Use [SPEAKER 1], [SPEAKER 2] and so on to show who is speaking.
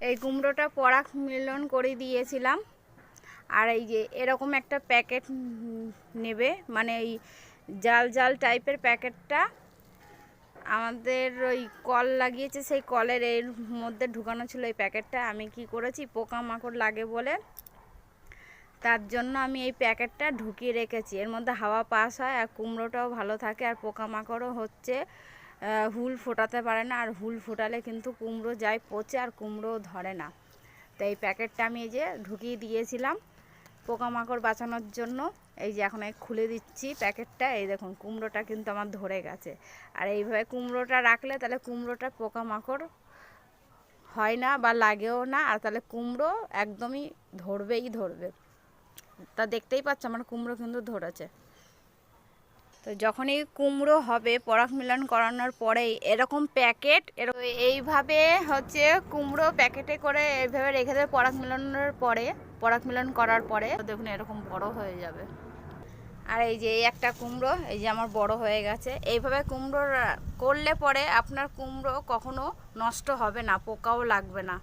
[SPEAKER 1] এই কুমড়োটা পরাগ মিলন করে দিয়েছিলাম। আর এই যে এরকম একটা প্যাকেট নেবে মানে এই জাল জাল টাইপের প্যাকেটটা আমাদের ওই কল লাগিয়েছে, সেই কলের এর মধ্যে ঢুকানো ছিল এই প্যাকেটটা। আমি কি করেছি, পোকামাকড় লাগে বলে তার জন্য আমি এই প্যাকেটটা ঢুকিয়ে রেখেছি। এর মধ্যে হাওয়া পাস হয় আর কুমড়োটাও ভালো থাকে আর পোকামাকড়ও হচ্ছে। হুল ফোটাতে পারে না আর হুল ফোটালে কিন্তু কুমড়ো যায় পচে আর কুমড়ো ধরে না। তো এই প্যাকেটটা আমি এই যে ঢুকিয়ে দিয়েছিলাম পোকামাকড় বাঁচানোর জন্য। এই যে এখন এই খুলে দিচ্ছি প্যাকেটটা। এই দেখুন, কুমড়োটা কিন্তু আমার ধরে গেছে। আর এইভাবে কুমড়োটা রাখলে তাহলে কুমড়োটা পোকামাকড় হয় না বা লাগেও না, আর তাহলে কুমড়ো একদমই ধরবেই ধরবে। তা দেখতেই পাচ্ছ আমার কুমড়ো কিন্তু ধরেছে। তো যখনই কুমড়ো হবে, পরাগ মিলন করানোর পরেই এরকম প্যাকেট এইভাবে হচ্ছে কুমড়ো প্যাকেটে করে এইভাবে রেখে দেবে পরাগ মিলনের পরে, পরাগ মিলন করার পরে। দেখুন এরকম বড় হয়ে যাবে। আর এই যে এই একটা কুমড়ো, এই যে আমার বড় হয়ে গেছে। এইভাবে কুমড়ো করলে পরে আপনার কুমড়ো কখনো নষ্ট হবে না, পোকাও লাগবে না।